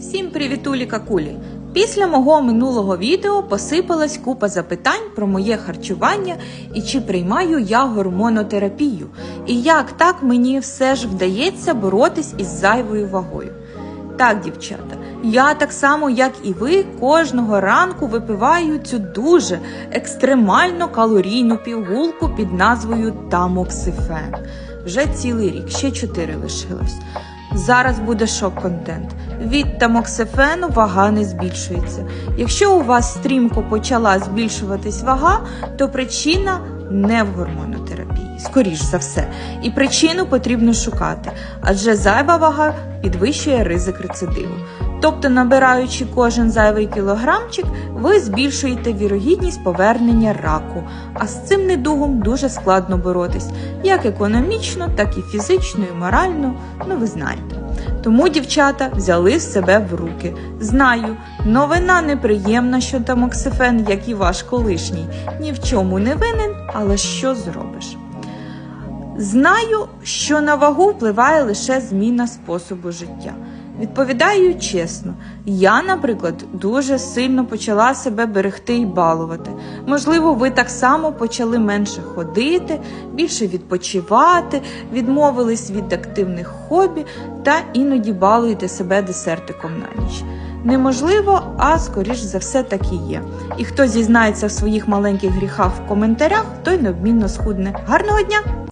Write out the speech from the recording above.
Всім привітулі какулі! Після мого минулого відео посипалась купа запитань про моє харчування і чи приймаю я гормонотерапію, і як так мені все ж вдається боротись із зайвою вагою. Так, дівчата, я так само, як і ви, кожного ранку випиваю цю дуже екстремально калорійну пігулку під назвою Тамоксифен. Вже цілий рік, ще чотири лишилось. Зараз буде шок-контент. Від тамоксифену вага не збільшується. Якщо у вас стрімко почала збільшуватись вага, то причина не в гормонотерапії, скоріш за все. І причину потрібно шукати, адже зайва вага підвищує ризик рецидиву. Тобто, набираючи кожен зайвий кілограмчик, ви збільшуєте вірогідність повернення раку. А з цим недугом дуже складно боротись, як економічно, так і фізично, і морально. Ну ви знаєте. Тому дівчата взяли себе в руки. Знаю, новина неприємна, що тамоксифен, як і ваш колишній, ні в чому не винен, але що зробиш? Знаю, що на вагу впливає лише зміна способу життя. Відповідаю чесно, я, наприклад, дуже сильно почала себе берегти і балувати. Можливо, ви так само почали менше ходити, більше відпочивати, відмовились від активних хобі та іноді балуєте себе десертиком на ніч. Неможливо, а скоріш за все так і є. І хто зізнається в своїх маленьких гріхах в коментарях, той неодмінно схудне. Гарного дня!